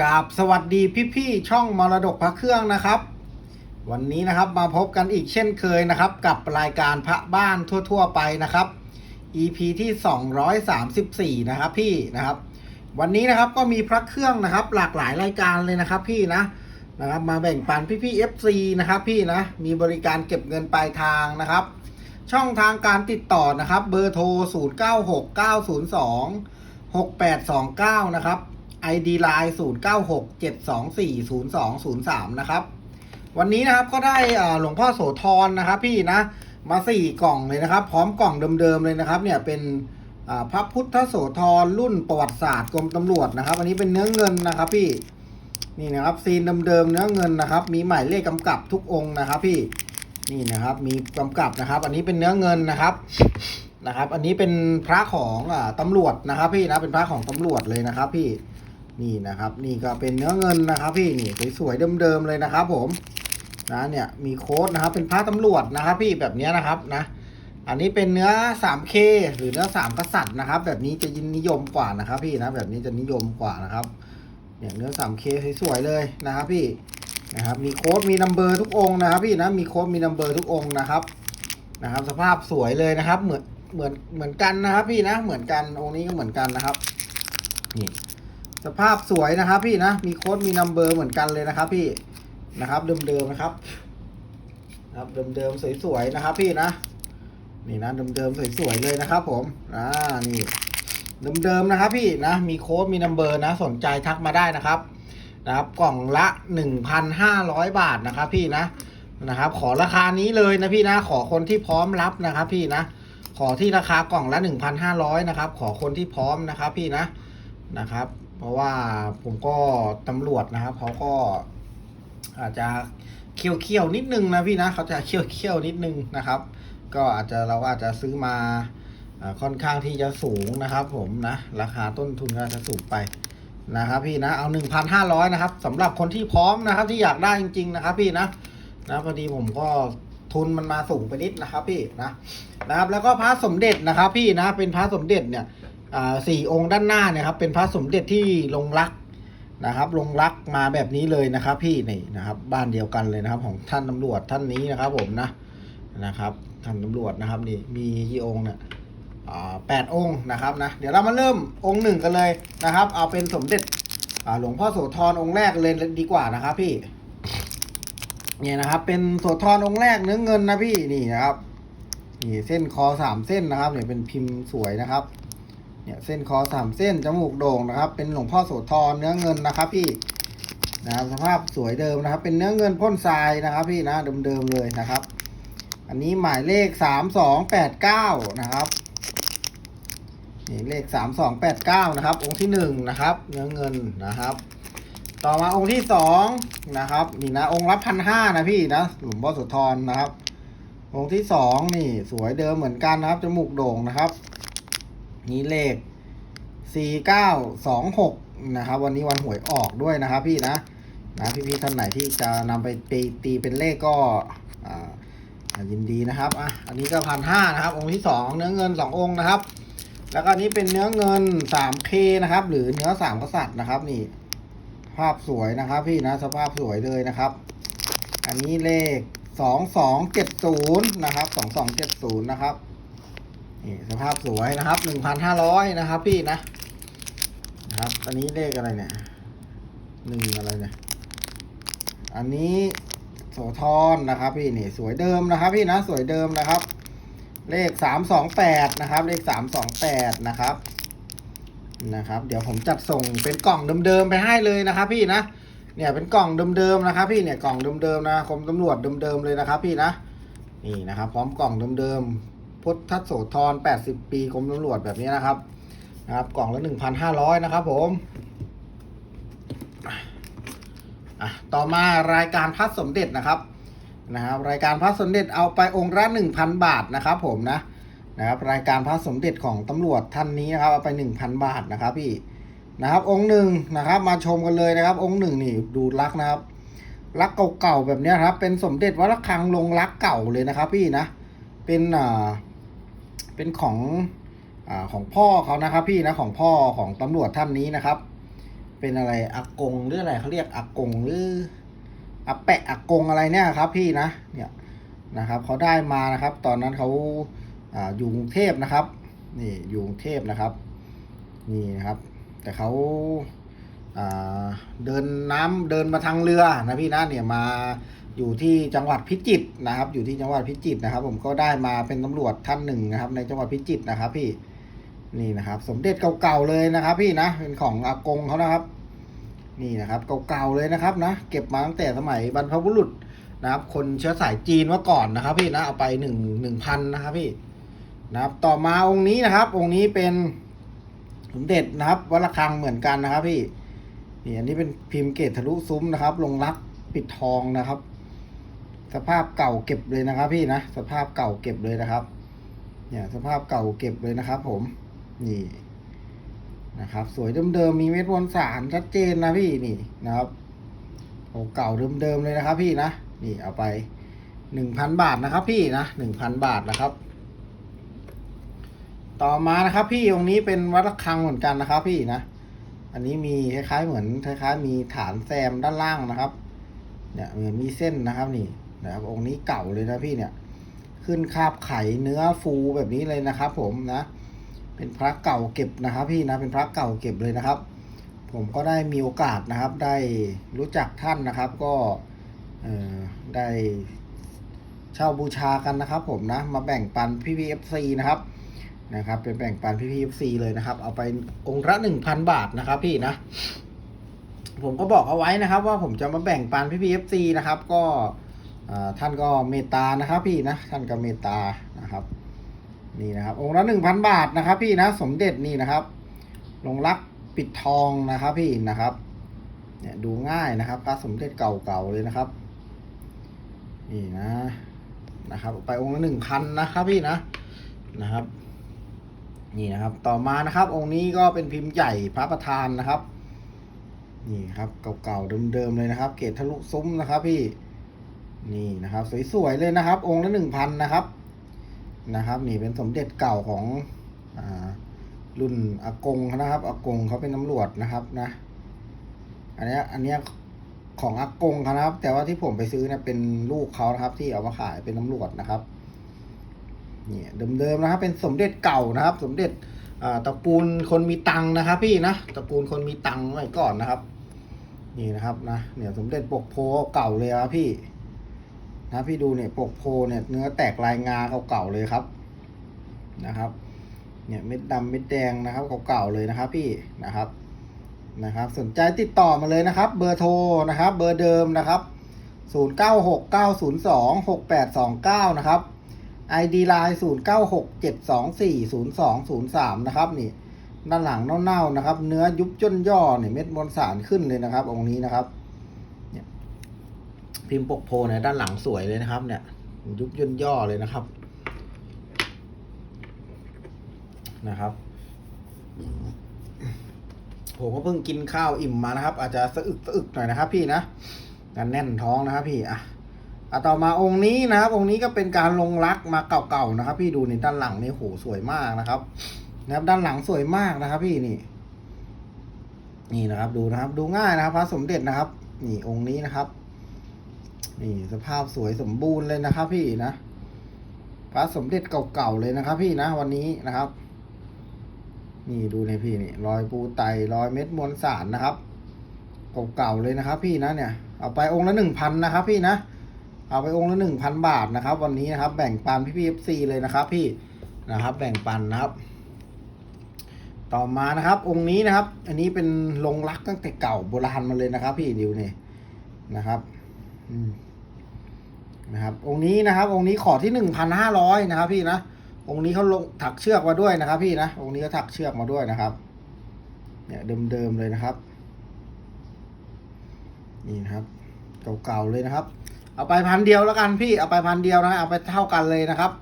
กราบสวัสดีพี่ๆช่องมรดกพระเครื่องนะครับ วันนี้นะครับมาพบกันอีกเช่นเคยนะครับ กับรายการพระบ้านทั่ว ๆ ไปนะครับ EP ที่ 234 นะครับพี่นะครับ วันนี้นะครับก็มีพระเครื่องนะครับ หลากหลายรายการเลยนะครับพี่นะนะครับ มาแบ่งปันพี่ๆ FC นะครับพี่นะมีบริการเก็บเงินปลายทางนะครับ ช่องทางการติดต่อนะครับ เบอร์โทร 096902 6829 นะครับ ID Line 0967240203 นะครับ วันนี้นะครับก็ได้หลวงพ่อโสธรนะครับ พี่นะมาสี่กล่องเลยนะครับ พร้อมกล่องเดิมๆเลยนะครับ เนี่ยเป็นพระพุทธโสธรรุ่นประวัติศาสตร์กรมตำรวจนะครับ อันนี้เป็นเนื้อเงินนะครับ พี่นี่นะครับซีนเดิมๆเนื้อเงินนะครับ มีหมายเลขกำกับทุกองค์นะครับ พี่นี่นะครับมีกำกับนะครับ อันนี้เป็นเนื้อเงินนะครับนะครับ อันนี้เป็นพระของอตำรวจนะครับ พี่นะเป็นพระของตำรวจเลยนะครับ พี่ นี่นะครับ นี่ก็เป็นเนื้อเงินนะครับ พี่นี่สวยๆเดิมๆเลยนะครับผมนะเนี่ยมีโค้ดนะครับ เป็นพระตำรวจนะครับ พี่แบบนี้นะครับนะ อันนี้เป็นเนื้อ 3K หรือเนื้อสามกษัตริย์นะครับ แบบนี้จะยินนิยมกว่านะครับ พี่นะแบบนี้จะนิยมกว่านะครับเนี่ยเนื้อ 3K สวยๆเลยนะครับ พี่นะครับ มีโค้ดมีนัมเบอร์ทุกองนะครับ พี่นะมีโค้ดมีนัมเบอร์ทุกองนะครับนะครับ สภาพสวยเลยนะครับ เหมือนเหมือนเหมือนกันนะครับ พี่นะเหมือนกันองค์นี้ก็เหมือนกันนะครับนี่ สภาพสวยนะครับพี่นะ มีโค้ดมีนัมเบอร์เหมือนกันเลยนะครับ พี่นะครับ เดิมๆนะครับนะครับเดิมๆสวยๆนะครับ พี่นะนี่นะเดิมๆสวยๆเลยนะครับ ผมอ่านี่เดิมๆนะครับ พี่นะมีโค้ดมีนัมเบอร์นะ สนใจทักมาได้นะครับนะครับกล่องละ 1,500 บาทนะครับ พี่นะนะครับ ขอราคานี้เลยนะพี่นะ ขอคนที่พร้อมรับนะครับ พี่นะ ขอที่ราคากล่องละ 1,500นะครับ ขอคนที่พร้อมนะครับ พี่นะนะครับ เพราะว่าผมก็ตำรวจนะครับเขาก็อาจจะเคี่ยวเคี่ยวๆนิดนึงนะพี่นะเขาจะเคี่ยวเคี่ยวๆนิดนึงนะครับ ก็อาจจะเราอาจจะซื้อมาอค่อนข้างที่จะสูงนะครับ ผมนะราคาต้นทุนก็จะสูงไปนะครับพี่นะเอา1,500นะครับสำหรับคนที่พร้อมนะครับ ที่อยากได้จริง ๆ นะครับ พี่นะนะพอดีผมก็ทุนมันมาสูงไปนิดนะครับ พี่นะนะครับ แล้วก็พระสมเด็จนะครับ พี่นะเป็นพระสมเด็จเนี่ย สี่องค์ด้านหน้าเนี่ยครับเป็นพระสมเด็จที่ลงรักนะครับ ลงรักมาแบบนี้เลยนะครับพี่นี่นะครับ บ้านเดียวกันเลยนะครับ ของท่านตำรวจท่านนี้นะครับ ผมนะนะครับท่านตำรวจนะครับนี่มีกี่องค์เนี่ยอ่าแปดองค์นะครับนะเดี๋ยวเรามาเริ่มองค์หนึ่งกันเลยนะครับ เอาเป็นสมเด็จหลวงพ่อโสธรองค์แรกเลยดีกว่านะครับพี่เนี่ยนะครับ เป็นโสธรองค์แรกเนื้อเงินนะพี่นี่นะครับนี่เส้นคอสามเส้นนะครับเนี่ยเป็นพิมพ์สวยนะครับ เนี่ยเส้นคอสามเส้นจมูกโด่งนะครับ เป็นหลวงพ่อโสธรเนื้อเงินนะครับพี่นะครับสภาพสวยเดิมนะครับ เป็นเนื้อเงินพ่นทรายนะครับพี่นะเดิมๆเลยนะครับ อันนี้หมายเลขสามสองแปดเก้านะครับนี่เลขสามสองแปดเก้านะครับ องค์ที่หนึ่งนะครับ เนื้อเงินนะครับ ต่อมาองค์ที่สองนะครับนี่นะองค์ละพันห้านะพี่นะหลวงพ่อโสธรนะครับ องค์ที่สองนี่สวยเดิมเหมือนกันนะครับจมูกโด่งนะครับ นี่เลขสี่เก้าสองหกนะครับ วันนี้วันหวยออกด้วยนะครับพี่นะนะพี่ๆท่านไหนที่จะนำไปตีตีเป็นเลขก็อ่ายินดีนะครับอะอันนี้ก็พันห้านะครับ องค์ที่สองเนื้อเงินสององค์นะครับ แล้วก็นนี้เป็นเนื้อเงินสามเคนะครับ หรือเนื้อสามกษัตริย์นะครับนี่ภาพสวยนะครับ พี่นะสภาพสวยเลยนะครับ อันนี้เลขสองสองเจ็ดศูนย์นะครับสองสองเจ็ดศูนย์นะครับ นี่สภาพสวยนะครับหนึ่งพันห้าร้อยนะครับ พี่นะ นะครับ อันนี้เลขอะไรเนี่ยหนึ่งอะไรเนี่ย อันนี้โสธรนะครับ พี่นี่สวยเดิมนะครับ พี่นะสวยเดิมนะครับ เลขสามสองแปดนะครับ เลขสามสองแปดนะครับนะครับ เดี๋ยวผมจัดส่งเป็นกล่องเดิมๆไปให้เลยนะครับ พี่นะเนี่ยเป็นกล่องเดิมๆนะครับ พี่เนี่ยกล่องเดิมๆนะคมตำรวจเดิมๆเลยนะครับ พี่นะนี่นะครับ พร้อมกล่องเดิมๆ พุทธโสธร 80 ปีกรมตำรวจแบบนี้นะครับนะครับ กล่องละ 1,500 นะครับผมอะต่อมารายการพัดสมเด็จนะครับนะครับ รายการพระสมเด็จเอาไปองค์ละ1,000 บาทนะครับ ผมนะนะครับ รายการพระสมเด็จของตำรวจท่านนี้นะครับเอาไป 1,000 บาทนะครับพี่นะครับ องค์หนึ่งนะครับ มาชมกันเลยนะครับ องค์หนึ่งนี่ดูรักนะครับรักเก่าๆแบบนี้ครับ เป็นสมเด็จวัดระฆังลงรักเก่าเลยนะครับพี่นะ เป็นอ่า เป็นของอของพ่อเขานะครับ พี่นะของพ่อของตำรวจท่านนี้นะครับ เป็นอะไรอากงหรืออะไรเขาเรียกอากงหรืออาแปะอากงอะไรเนี่ยครับ พี่นะเนี่ยนะครับเขาได้มานะครับ ตอนนั้นเขาออยู่กรุงเทพนะครับ นี่อยู่กรุงเทพนะครับ นี่นะครับ แต่เขาอ่าเดินน้ำเดินมาทางเรือนะพี่นะเนี่ยมา อยู่ที่จังหวัดพิจิตรนะครับ อยู่ที่จังหวัดพิจิตรนะครับ ผมก็ได้มาเป็นตำรวจท่านหนึ่งนะครับ ในจังหวัดพิจิตรนะครับ พี่นี่นะครับ สมเด็จเก่าๆเลยนะครับ พี่นะเป็นของอากงเขานะครับ นี่นะครับเก่าๆเลยนะครับนะเก็บมาตั้งแต่สมัยบรรพบุรุษนะครับ คนเชื้อสายจีนเมื่อก่อนนะครับ พี่นะเอาไปหนึ่งหนึ่งพันนะครับ พี่นะครับ ต่อมาองค์นี้นะครับ องค์นี้เป็นสมเด็จนะครับวัดระฆังเหมือนกันนะครับ พี่นี่อันนี้เป็นพิมพ์เกตทะลุซุ้มนะครับ ลงรักปิดทองนะครับ สภาพเก่าเก็บเลยนะครับ พี่นะสภาพเก่าเก็บเลยนะครับ เนี่ยสภาพเก่าเก็บเลยนะครับ ผมนี่นะครับ สวยเดิมๆมีเม็ดมวลสารชัดเจนนะพี่นี่นะครับโอ้เก่าเดิมๆเลยนะครับ พี่นะนี่เอาไปหนึ่งพันบาทนะครับ พี่นะหนึ่งพันบาทนะครับ ต่อมานะครับ พี่องค์นี้เป็นวัดระฆังเหมือนกันนะครับ พี่นะอันนี้มีคล้ายๆเหมือนคล้ายๆมีฐานแซมด้านล่างนะครับเนี่ยเหมือนมีเส้นนะครับนี่ นะครับองค์นี้เก่าเลยนะพี่เนี่ย ขึ้นคาบไข่เนื้อฟูแบบนี้เลยนะครับ ผมนะ เป็นพระเก่าเก็บนะครับ พี่นะเป็นพระเก่าเก็บเลยนะครับ ผมก็ได้มีโอกาสนะครับ ได้รู้จักท่านนะครับ ก็ได้เช่าบูชากันนะครับ ผมนะ มาแบ่งปันพี่พีเอฟซีนะครับนะครับ เป็นแบ่งปันพี่พีเอฟซีเลยนะครับ เอาไปองค์ละหนึ่งพันบาทนะครับ พี่นะผมก็บอกเอาไว้นะครับ ว่าผมจะมาแบ่งปันพี่พีเอฟซีนะครับ ก็ ท่านก็เมตตานะครับพี่นะท่านก็เมตตานะครับนี่นะครับองค์ละหนึ่งพันบาทนะครับ พี่นะสมเด็จนี่นะครับลงรักปิดทองนะครับพี่นะครับเนี่ยดูง่ายนะครับพระสมเด็จเก่าๆเลยนะครับ นี่นะนะครับ ไปองค์ละหนึ่งพันนะครับพี่นะนะครับ นี่นะครับ ต่อมานะครับ องค์นี้ก็เป็นพิมพ์ใหญ่พระประธานนะครับ นี่ครับเก่าๆเดิมๆเลยนะครับ เกตทะลุซุ้มนะครับ พี่ นี่นะครับ สวยๆเลยนะครับ องค์ละหนึ่งพันนะครับนะครับ นี่เป็นสมเด็จเก่าของอ่ารุ่นอากงนะครับอากงเขาเป็นตำรวจนะครับนะ อันนี้อันนี้ของอากงนะครับ แต่ว่าที่ผมไปซื้อเนี่ยเป็นลูกเขานะครับ ที่เอามาขายเป็นตำรวจนะครับเนี่ยเดิมๆนะครับ เป็นสมเด็จเก่านะครับ สมเด็จอ่าตระกูลคนมีตังค์นะครับ พี่นะตระกูลคนมีตังค์ไว้ก่อนนะครับ นี่นะครับนะเนี่ยสมเด็จปกโพเก่าเลยครับพี่ นะพี่ดูเนี่ยปกโพเนี่ยเนื้อแตกลายงาเก่าๆเลยครับนะครับ เนี่ยเม็ดดำเม็ดแดงนะครับเก่าๆเลยนะครับพี่นะครับนะครับ สนใจติดต่อมาเลยนะครับ เบอร์โทรนะครับ เบอร์เดิมนะครับ 0 9 6 9 0 2 6 8 2 9 นะครับ ID Line 0 9 6 7 2 4 0 2 0 3 นะครับนี่ด้านหลังเน่าๆนะครับ เนื้อยุบย่นย่อเนี่ยเม็ดมวลสารขึ้นเลยนะครับ องค์นี้นะครับ พิมพ์ปกโพเนี่ยด้านหลังสวยเลยนะครับ เนี่ย ยุบย่นย่อเลยนะครับ นะครับ ผมก็เพิ่งกินข้าวอิ่มมานะครับ อาจจะสะอึกสะอึกหน่อยนะครับ พี่นะกันแน่นท้องนะครับพี่อะอะต่อมาองค์นี้นะครับ องค์นี้ก็เป็นการลงรักมาเก่าๆนะครับ พี่ดูในด้านหลังนี่โหสวยมากนะครับ นะครับด้านหลังสวยมากนะครับ พี่นี่ นี่นะครับ ดูนะครับ ดูง่ายนะครับ พระสมเด็จนะครับ นี่องค์นี้นะครับ นี่สภาพสวยสมบูรณ์เลยนะครับ พี่นะพระสมเด็จเก่าๆเลยนะครับ พี่นะวันนี้นะครับ นี่ดูในพี่นี่รอยปูไตรอยเม็ดมวลสารนะครับเก่าๆเลยนะครับ พี่นะเนี่ยเอาไปองค์ละหนึ่งพันนะครับ พี่นะเอาไปองค์ละหนึ่งพันบาทนะครับ วันนี้นะครับ แบ่งปันพี่พีเอฟซีเลยนะครับ พี่นะครับ แบ่งปันนะครับ ต่อมานะครับ องค์นี้นะครับ อันนี้เป็นลงรักตั้งแต่เก่าโบราณมาเลยนะครับ พี่ดิวนี่นะครับ นะครับองค์นี้นะครับ องค์นี้ขอที่หนึ่งพันห้าร้อยนะครับ พี่นะองค์นี้เขาลงถักเชือกมาด้วยนะครับ พี่นะองค์นี้ก็ถักเชือกมาด้วยนะครับ เนี่ยเดิมๆเลยนะครับ นี่นะครับเก่าๆเลยนะครับ เอาไปพันเดียวแล้วกันพี่เอาไปพันเดียวนะเอาไปเท่ากันเลยนะครับ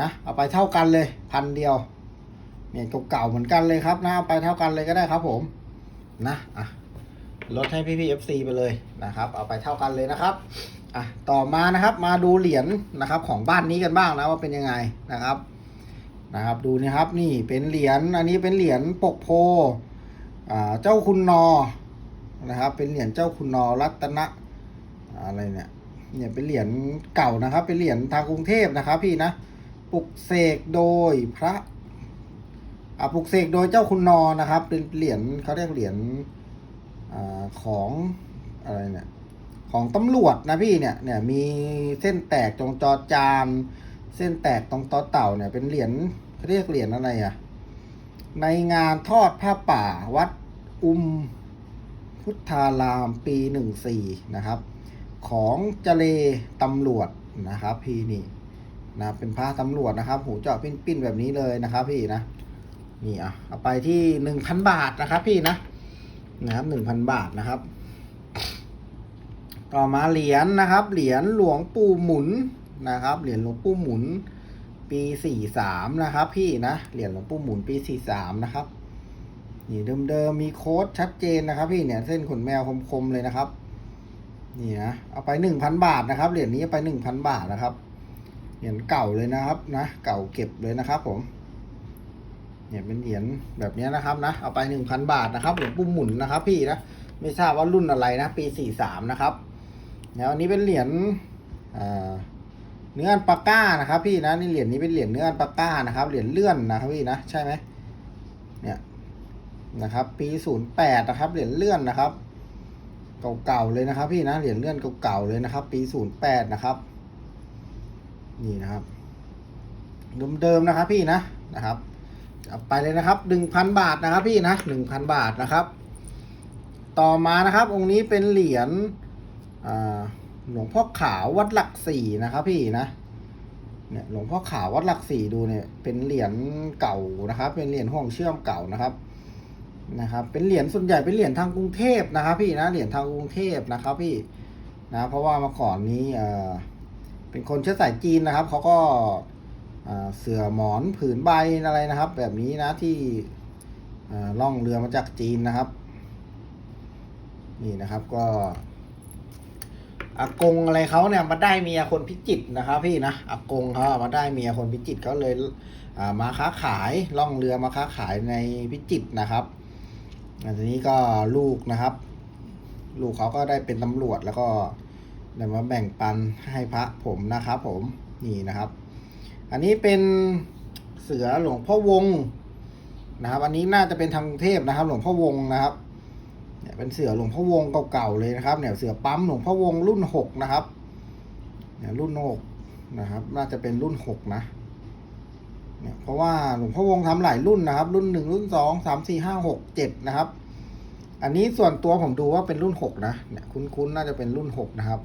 นะเอาไปเท่ากันเลยพันเดียว เนี่ยเก่าๆเหมือนกันเลยครับนะเอาไปเท่ากันเลยก็ได้ครับ ผม นะอะ ลดให้พี่พี่เอฟซีไปเลยนะครับ เอาไปเท่ากันเลยนะครับอะต่อมานะครับมาดูเหรียญนะครับของบ้านนี้กันบ้างนะว่าเป็นยังไงนะครับนะครับดูนะครับนี่เป็นเหรียญอันนี้เป็นเหรียญปกโพอ่าเจ้าคุณนอนะครับ เป็นเหรียญเจ้าคุณนอรัตนะอะไรเนี่ยเนี่ยเป็นเหรียญเก่านะครับ เป็นเหรียญทางกรุงเทพนะครับ พี่นะปลุกเสกโดยพระอ่าปลุกเสกโดยเจ้าคุณนอนะครับ เป็นเหรียญเขาเรียกเหรียญ อของอะไรเนี่ยของตำรวจนะพี่เนี่ยเนี่ยมีเส้นแตกตรงจอจานเส้นแตกตรงต่อเต่าเนี่ยเป็นเหรียญเรียกเหรียญอะไรอะในงานทอดผ้าป่าวัดอุมพุทธารามปีหนึ่งสี่นะครับ ของเจเลตำรวจนะครับ พี่นี่นะเป็นผ้าตำรวจนะครับ หูเจาะปิ้นๆแบบนี้เลยนะครับ พี่นะนี่อะเอาไปที่หนึ่งพันบาทนะครับ พี่นะ นะครับหนึ่งพันบาทนะครับ ต่อมาเหรียญนะครับ เหรียญหลวงปู่หมุนนะครับ เหรียญหลวงปู่หมุน ปีสี่สามนะครับ พี่นะ เหรียญหลวงปู่หมุนปีสี่สามนะครับ นี่เดิมๆมีโค้ดชัดเจนนะครับ พี่เนี่ยเส้นขนแมวคมๆเลยนะครับ นี่นะ เอาไปหนึ่งพันบาทนะครับ เหรียญนี้ไปหนึ่งพันบาทนะครับ เหรียญเก่าเลยนะครับนะ เก่าเก็บเลยนะครับผม เนี่ยเป็นเหรียญแบบนี้นะครับนะ เอาไปหนึ่งพันบาทนะครับหลวงปู่หมุนนะครับพี่นะ ไม่ทราบว่ารุ่นอะไรนะ ปีสี่สามนะครับ แล้วอันนี้เป็นเหรียญเนื้ออันปาก้านะครับพี่นะนี่เหรียญนี้เป็นเหรียญเนื้ออันปาก้านะครับ เหรียญเลื่อนนะครับพี่นะ ใช่ไหมเนี่ยนะครับ ปีศูนย์แปดนะครับ เหรียญเลื่อนนะครับ เก่าๆเลยนะครับ พี่นะ เหรียญเลื่อนเก่าๆเลยนะครับ ปีศูนย์แปดนะครับ นี่นะครับ เดิมๆนะครับพี่นะนะครับ เอาไปเลยนะครับหนึ่งพันบาทนะครับพี่นะหนึ่งพันบาทนะครับ ต่อมานะครับ องค์นี้เป็นเหรียญหลวงพ่อขาววัดหลักสี่นะครับ พี่นะเนี่ยหลวงพ่อขาววัดหลักสี่ดูเนี่ย เป็นเหรียญเก่านะครับ เป็นเหรียญห่วงเชื่อมเก่านะครับนะครับ เป็นเหรียญส่วนใหญ่เป็นเหรียญทางกรุงเทพนะครับ พี่นะเหรียญทางกรุงเทพนะครับ พี่นะ เพราะว่าเมาก่อนนี้เออเป็นคนเชื้อสายจีนนะครับเขาก็ เสือหมอนผืนใบอะไรนะครับ แบบนี้นะที่ล่องเรือมาจากจีนนะครับ นี่นะครับก็อากงอะไรเขาเนี่ยมาได้เมียคนพิจิตนะครับ พี่นะอากงเขามาได้เมียคนพิจิตเขาเลยมาค้าขายล่องเรือมาค้าขายในพิจิตนะครับอันนี้ก็ลูกนะครับ ลูกเขาก็ได้เป็นตำรวจแล้วก็ได้มาแบ่งปันให้พระผมนะครับ ผมนี่นะครับ อันนี้เป็นเสือหลวงพ่อวงนะครับ อันนี้น่าจะเป็นทางกรุงเทพนะครับ หลวงพ่อวงนะครับเนี่ยเป็นเสือหลวงพ่อวงเก่าๆเลยนะครับ เนี่ยเสือปั๊มหลวงพ่อวงรุ่นหกนะครับ เนี่ยรุ่นหกนะครับ น่าจะเป็นรุ่นหกนะเนี่ยเพราะว่าหลวงพ่อวงทำหลายรุ่นนะครับ รุ่นหนึ่งรุ่นสองสามสี่ห้าหกเจ็ดนะครับ อันนี้ส่วนตัวผมดูว่าเป็นรุ่นหกนะเนี่ยคุ้นๆน่าจะเป็นรุ่นหกนะครับ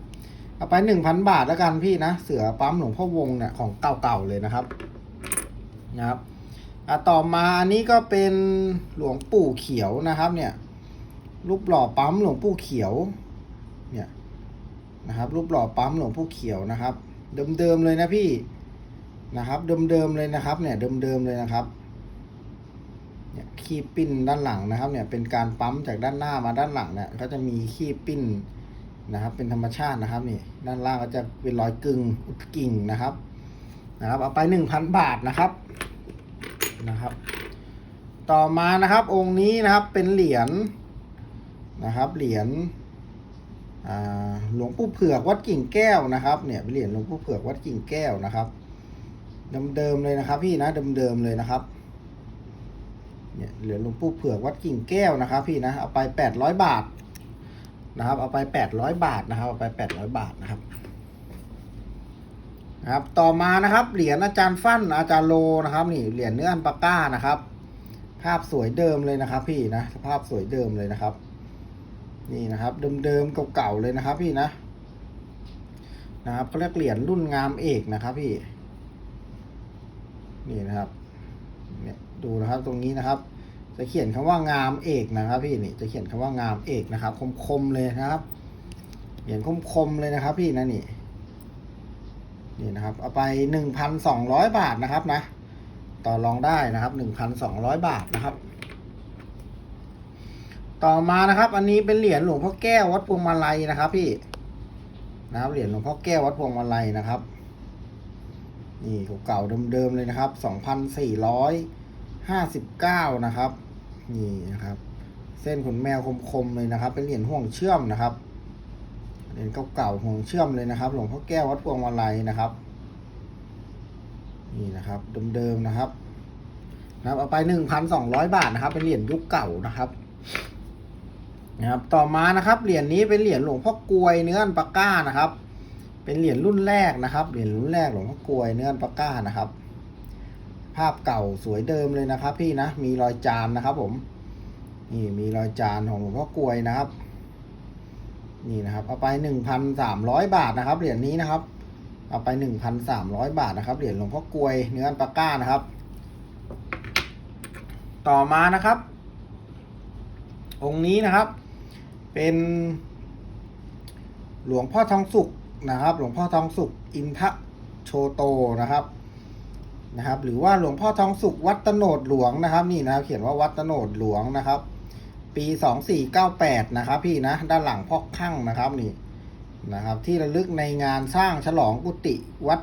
เอาไปหนึ่งพันบาทแล้วกันพี่นะ เสือปั๊มหลวงพ่อวงเนี่ยของเก่าๆเลยนะครับนะครับอะต่อมาอันนี้ก็เป็นหลวงปู่เขียวนะครับ เนี่ย รูปหล่อปั๊มหลวงปู่เขียว เนี่ยนะครับ รูปหล่อปั๊มหลวงปู่เขียวนะครับ เดิมๆเลยนะพี่นะครับ เดิมๆเลยนะครับ เนี่ยเดิมๆเลยนะครับเนี่ยขี้ปิ้นด้านหลังนะครับ เนี่ยเป็นการปั๊มจากด้านหน้ามาด้านหลังเนี่ยก็จะมีขี้ปิ้น นะครับ เป็นธรรมชาตินะครับนี่ด้านล่างก็จะเป็นรอยกึ่งอุดกิ่งนะครับ นะครับ เอาไปหนึ่งพันบาทนะครับนะครับ ต่อมานะครับองค์นี้นะครับเป็นเหรียญนะครับ เหรียญหลวงปู่เผือกวัดกิ่งแก้วนะครับเนี่ยเป็นเหรียญหลวงปู่เผือกวัดกิ่งแก้วนะครับเดิมๆเลยนะครับ พี่นะเดิมๆเลยนะครับเนี่ยเหรียญหลวงปู่เผือกวัดกิ่งแก้วนะครับ พี่นะเอาไปแปดร้อยบาท นะครับ เอาไปแปดร้อยบาทนะครับ เอาไปแปดร้อยบาทนะครับนะครับ ต่อมานะครับเหรียญอาจารย์ฟั่นอาจารย์โลนะครับนี่เหรียญเนื้ออันปาก้านะครับ ภาพสวยเดิมเลยนะครับ พี่นะภาพสวยเดิมเลยนะครับ นี่นะครับ เดิมๆเก่าๆเลยนะครับ พี่นะนะครับเขาเรียกเหรียญรุ่นงามเอกนะครับ พี่ นี่นะครับเนี่ยดูนะครับตรงนี้นะครับ จะเขียนคำว่างามเอกนะครับ พี่นี่จะเขียนคำว่างามเอกนะครับ คมๆเลยนะครับ เขียนคมๆเลยนะครับ พี่นะนี่นี่นะครับเอาไปหนึ่งพันสองร้อยบาทนะครับนะ ต่อรองได้นะครับหนึ่งพันสองร้อยบาทนะครับ ต่อมานะครับ อันนี้เป็นเหรียญหลวงพ่อแก้ววัดพวงมาลัยนะครับ พี่นะครับเหรียญหลวงพ่อแก้ววัดพวงมาลัยนะครับ นี่เก่าๆเดิมๆเลยนะครับสองพันสี่ร้อยห้าสิบเก้านะครับ นี่นะครับ เส้นขนแมวคมๆเลยนะครับ เป็นเหรียญห่วงเชื่อมนะครับเหรียญเก่าๆห่วงเชื่อมเลยนะครับ หลวงพ่อแก้ววัดพวงมาลัยนะครับ นี่นะครับเดิมๆนะครับนะครับเอาไปหนึ่งพันสองร้อยบาทนะครับ เป็นเหรียญยุคเก่านะครับนะครับ ต่อมานะครับ เหรียญนี้เป็นเหรียญหลวงพ่อกลวยเนื้ออันปาก้านะครับ เป็นเหรียญรุ่นแรกนะครับ เหรียญรุ่นแรกหลวงพ่อกลวยเนื้ออันปาก้านะครับ ภาพเก่าสวยเดิมเลยนะครับ พี่นะ มีรอยจานนะครับผมนี่มีรอยจานของหลวงพ่อกลวยนะครับ นี่นะครับ เอาไปหนึ่งพันสามร้อยบาทนะครับ เหรียญนี้นะครับ เอาไปหนึ่งพันสามร้อยบาทนะครับ เหรียญหลวงพ่อกลวยเนื้ออันปาก้านะครับ ต่อมานะครับ องค์นี้นะครับ เป็นหลวงพ่อทองสุขนะครับ หลวงพ่อทองสุขอินทะโชโตนะครับ นะครับ หรือว่าหลวงพ่อทองสุขวัดตโนดหลวงนะครับ นี่นะเขียนว่าวัดตโนดหลวงนะครับ ปีสองสี่เก้าแปดนะครับ พี่นะด้านหลังพ่อข้างนะครับนี่นะครับ ที่ระลึกในงานสร้างฉลองกุฏิวัด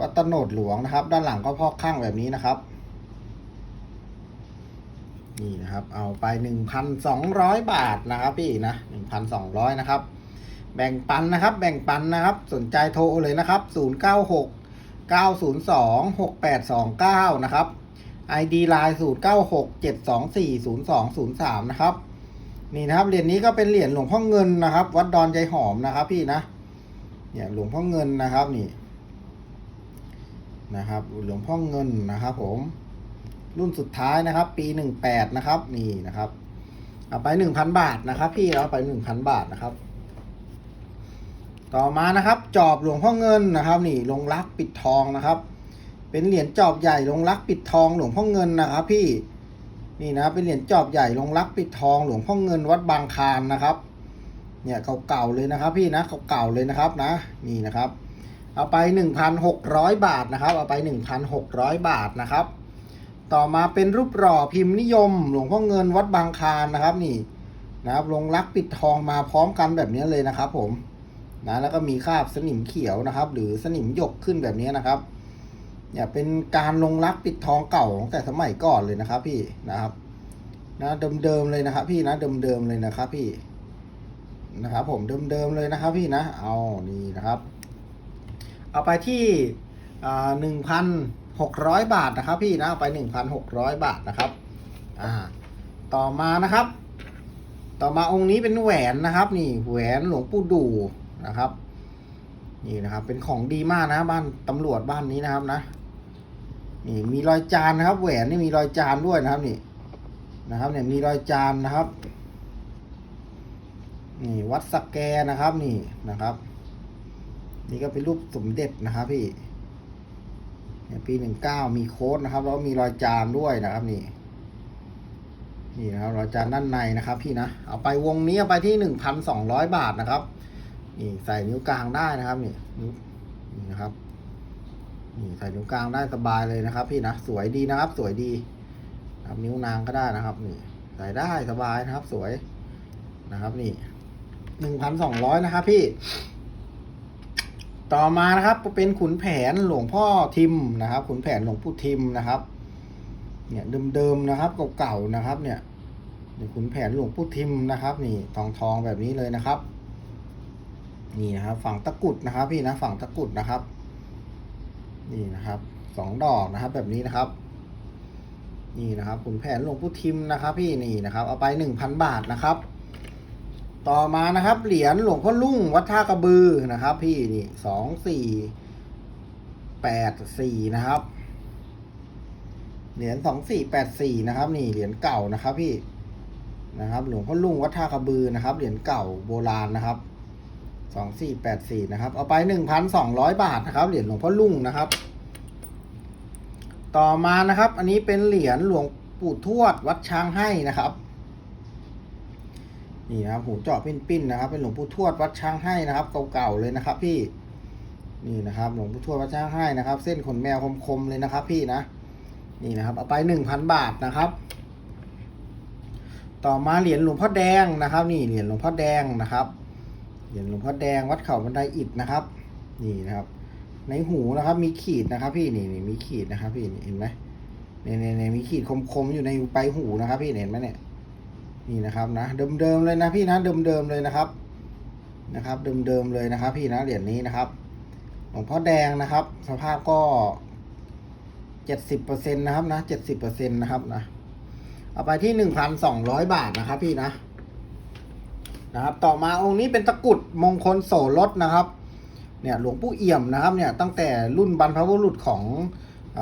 วัดตโนดหลวงนะครับ ด้านหลังก็พ่อข้างแบบนี้นะครับนี่นะครับ เอาไปหนึ่งพันสองร้อยบาทนะครับพี่นะหนึ่งพันสองร้อยนะครับ แบ่งปันนะครับ แบ่งปันนะครับ สนใจโทรเลยนะครับศู นย์เก้าศูนย์สองหกแปดสองเก้านะครับ ID Line ศูนย์เก้าหกเจ็ดสองสี่ศูนย์สองศูนย์สามนะครับ นี่นะครับเหรียญนี้ก็เป็นเหรียญหลวงพ่อเงินนะครับ วัดดอนใจหอมนะครับ พี่นะ เนี่ยหลวงพ่อเงินนะครับนี่นะครับ หลวงพ่อเงินนะครับ ผม รุ่นสุดท้ายนะครับ ปีหนึ่งแปดนะครับ นี่นะครับ เอาไปหนึ่งพันบาทนะครับ พี่เอาไปหนึ่งพันบาทนะครับ ต่อมานะครับจอบหลวงพ่อเงินนะครับนี่ลงรักปิดทองนะครับ เป็นเหรียญจอบใหญ่ลงรักปิดทองหลวงพ่อเงินนะครับ พี่นี่นะเป็นเหรียญจอบใหญ่ลงรักปิดทองหลวงพ่อเงินวัดบางคานนะครับ เนี่ยเก่าๆเลยนะครับ พี่นะเก่าๆเลยนะครับนะนี่นะครับ เอาไปหนึ่งพันหกร้อยบาทนะครับ เอาไปหนึ่งพันหกร้อยบาทนะครับ ต่อมาเป็นรูปหล่อพิมพ์นิยม หลวงพ่อเงินวัดบางคานนะครับ นี่นะครับลงรักปิดทองมาพร้อมกันแบบนี้เลยนะครับ ผม นะแล้วก็มีคราบสนิมเขียวนะครับ หรือสนิมหยกขึ้นแบบนี้นะครับเนี่ยเป็นการลงรักปิดทองเก่าตั้งแต่สมัยก่อนเลยนะครับ พี่นะครับนะเดิมๆเลยนะครับ พี่นะเดิมๆเลยนะครับ พี่นะครับ ผมเดิมๆเลยนะครับ พี่นะเอานี่นะครับ เอาไปที่หนึ่งพันหกร้อยบาทนะครับ พี่นะเอาไปหนึ่งพันหกร้อยบาทนะครับอ่าต่อมานะครับ ต่อมาองค์นี้เป็นแหวนนะครับ นี่แหวนหลวงปู่ดู นะครับ นี่นะครับ เป็นของดีมากนะ บ้านตำรวจบ้านนี้นะครับนะนี่มีรอยจานนะครับ แหวนนี่มีรอยจานด้วยนะครับ นี่นะครับ เนี่ยมีรอยจานนะครับ นี่วัดสแกนะครับ นี่นะครับ นี่ก็เป็นรูปสมเด็จนะครับพี่เนี่ยปีหนึ่งเก้ามีโค้ดนะครับ แล้วมีรอยจานด้วยนะครับ นี่ นี่นะครับรอยจานด้านในนะครับ พี่นะเอาไปวงนี้เอาไปที่หนึ่งพันสองร้อยบาทนะครับ นี่ใส่นิ้วกลางได้นะครับนี่นิ้วนี่นะครับนี่ใส่นิ้วกลางได้สบายเลยนะครับ พี่นะสวยดีนะครับ สวยดีนะครับนิ้วนางก็ได้นะครับ นี่ ใส่ได้สบายนะครับ สวยนะครับ นี่หนึ่งพันสองร้อยนะครับ พี่ ต่อมานะครับเป็นขุนแผนหลวงพ่อทิมนะครับ ขุนแผนหลวงปู่ทิมนะครับ เนี่ยเดิมๆนะครับเก่าๆนะครับ เนี่ยขุนแผนหลวงปู่ทิมนะครับ นี่ทองทองๆแบบนี้เลยนะครับ นี่นะครับ ฝั่งตะกุดนะครับ พี่นะฝั่งตะกุดนะครับ นี่นะครับสองดอกนะครับ แบบนี้นะครับ นี่นะครับขุนแผนหลวงปู่ทิมนะครับ พี่นี่นะครับ เอาไปหนึ่งพันบาทนะครับ ต่อมานะครับ เหรียญหลวงพ่อลุ่งวัดท่ากระบือนะครับ พี่นี่สองสี่แปดสี่นะครับเหรียญสองสี่แปดสี่นะครับ นี่เหรียญเก่านะครับ พี่นะครับ หลวงพ่อลุ่งวัดท่ากระบือนะครับ เหรียญเก่าโบราณนะครับ สองสี่แปดสี่นะครับ เอาไปหนึ่งพันสองร้อยบาทนะครับ เหรียญหลวงพ่อลุ่งนะครับ ต่อมานะครับ อันนี้เป็นเหรียญหลวงปู่ทวดวัดช้างให้นะครับ นี่นะครับหูเจาะปิ้นๆนะครับ เป็นหลวงปู่ทวดวัดช้างให้นะครับ เก่าๆเลยนะครับ พี่ นี่นะครับ หลวงปู่ทวดวัดช้างให้นะครับ เส้นขนแมวคมๆเลยนะครับ พี่นะ นี่นะครับ เอาไปหนึ่งพันบาทนะครับต่อมาเหรียญหลวงพ่อแดงนะครับ นี่เหรียญหลวงพ่อแดงนะครับ เหรียญหลวงพ่อแดงวัดเขาบันไดอิฐนะครับ นี่นะครับ ในหูนะครับ มีขีดนะครับ พี่นี่นี่มีขีดนะครับ พี่เห็นไหมเนี่ยเนี่ยเนี่ยมีขีดคมๆอยู่ในปลายหูนะครับ พี่เห็นไหมเนี่ยนี่นะครับนะเดิมๆเลยนะพี่นะเดิมๆเลยนะครับนะครับ เดิมๆเลยนะครับ พี่นะเหรียญนี้นะครับหลวงพ่อแดงนะครับ สภาพก็เจ็ดสิบเปอร์เซ็นต์นะครับนะเจ็ดสิบเปอร์เซ็นต์นะครับนะเอาไปที่หนึ่งพันสองร้อยบาทนะครับ พี่นะ นะครับ ต่อมาองค์นี้เป็นตะกุดมงคลโสรถนะครับ เนี่ยหลวงปู่เอี่ยมนะครับเนี่ยตั้งแต่รุ่นบรรพบุรุษของอ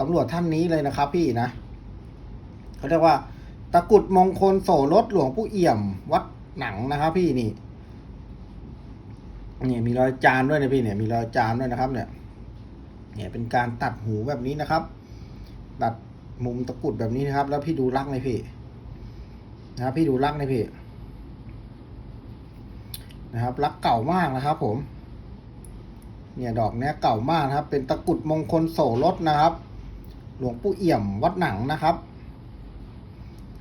ตำรวจท่านนี้เลยนะครับ พี่นะเขาเรียกว่า ตะกุดมงคลโสรถหลวงปู่เอี่ยม วัดหนังนะครับพี่นี่เนี่ยมีรอยจานด้วยนะพี่เนี่ยมีรอยจานด้วยนะครับ เนี่ย เนี่ยเป็นการตัดหูแบบนี้นะครับ ตัดมุมตะกุดแบบนี้นะครับ แล้วพี่ดูลักษณ์เพี่นะครับพี่ดูลักษณ์เลยพี่ นะครับลักเก่ามากนะครับ ผม เนี่ยดอกเนี้ยเก่ามากนะครับ เป็นตะกุดมงคลโสรถนะครับ หลวงปู่เอี่ยมวัดหนังนะครับ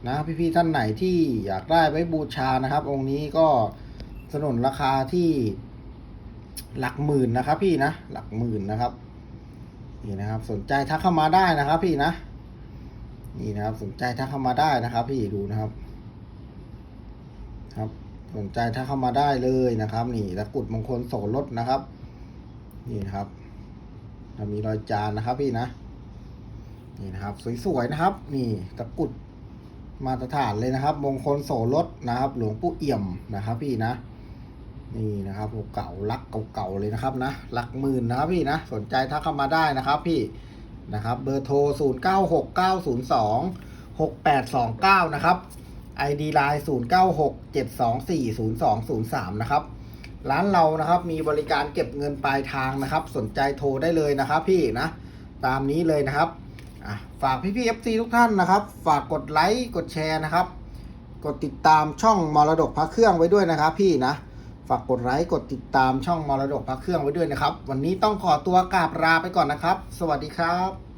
นะพี่ๆท่านไหนที่อยากได้ไว้บูชานะครับ องค์นี้ก็สนุนราคาที่หลักหมื่นนะครับ พี่นะหลักหมื่นนะครับ นี่นะครับ สนใจทักเข้ามาได้นะครับ พี่นะนี่นะครับ สนใจทักเข้ามาได้นะครับ พี่ดูนะครับ สนใจทักเข้ามาได้เลยนะครับ นี่ตะกรุดมงคลโสรถนะครับ นี่นะครับมีรอยจานนะครับพี่นะ นี่นะครับ สวยๆนะครับ นี่ตะกรุดมาตรฐานเลยนะครับ มงคลโสรถนะครับ หลวงปู่เอี่ยมนะครับ พี่นะ นี่นะครับเก่าลักเก่าๆเลยนะครับนะหลักหมื่นนะครับพี่นะ สนใจทักเข้ามาได้นะครับ พี่นะครับ เบอร์โทร 0 9 6 9 0 2 6 8 2 9 นะครับ ID Line 0 9 6 7 2 4 0 2 0 3 นะครับ ร้านเรานะครับมีบริการเก็บเงินปลายทางนะครับ สนใจโทรได้เลยนะครับพี่นะ ตามนี้เลยนะครับฝากพี่พี่ FC ทุกท่านนะครับ ฝากกดไลค์กดแชร์นะครับ กดติดตามช่องมรดกพระเครื่องไว้ด้วยนะครับ พี่นะ ฝากกดไลค์กดติดตามช่องมรดกพระเครื่องไว้ด้วยนะครับ วันนี้ต้องขอตัวกราบลาไปก่อนนะครับ สวัสดีครับ